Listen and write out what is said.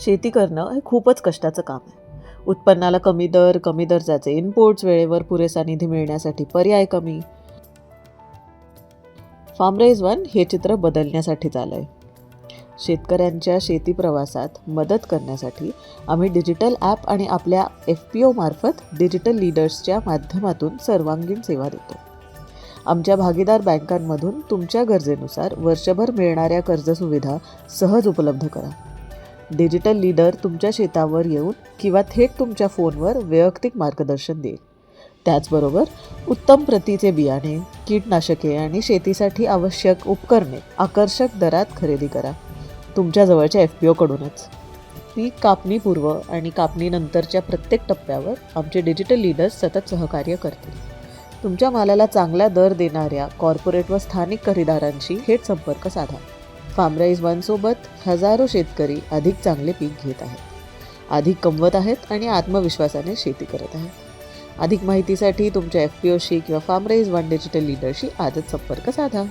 शेती करणं हे खूपच कष्टाचं काम आहे. उत्पन्नाला कमी दर कमी दर्जाचे इनपुट्स वेळेवर पुरेसा निधी मिळण्यासाठी पर्याय कमी. फार्मरेज वन हे चित्र बदलण्यासाठी आलं आहे शेतकऱ्यांच्या शेती प्रवासात मदत करण्यासाठी आम्ही डिजिटल ॲप आणि आपल्या एफ पी ओमार्फत डिजिटल लीडर्सच्या माध्यमातून सर्वांगीण सेवा देतो. आमच्या भागीदार बँकांमधून तुमच्या गरजेनुसार वर्षभर मिळणाऱ्या कर्जसुविधा सहज उपलब्ध करा. डिजिटल लीडर तुमच्या शेतावर येऊन किंवा थेट तुमच्या फोनवर वैयक्तिक मार्गदर्शन देईल. त्याचबरोबर उत्तम प्रतीचे बियाणे कीटनाशके आणि शेतीसाठी आवश्यक उपकरणे आकर्षक दरात खरेदी करा. तुमच्या जवळच्या एफ पी ओकडूनच पीक कापणीपूर्व आणि कापणीनंतरच्या प्रत्येक टप्प्यावर आमचे डिजिटल लीडर्स सतत सहकार्य करतील. तुमच्या मालाला चांगला दर देणाऱ्या कॉर्पोरेट व स्थानिक खरेदारांशी थेट संपर्क साधा. फार्मराईज वनसोबत हजारो शेतकरी अधिक चांगले पीक घेत आहेत. अधिक कमवत आहेत आणि आत्मविश्वासाने शेती करत आहेत. अधिक माहितीसाठी तुमच्या एफ पी ओशी किंवा फार्मराईज वन डिजिटल लीडरशी आजच संपर्क साधा.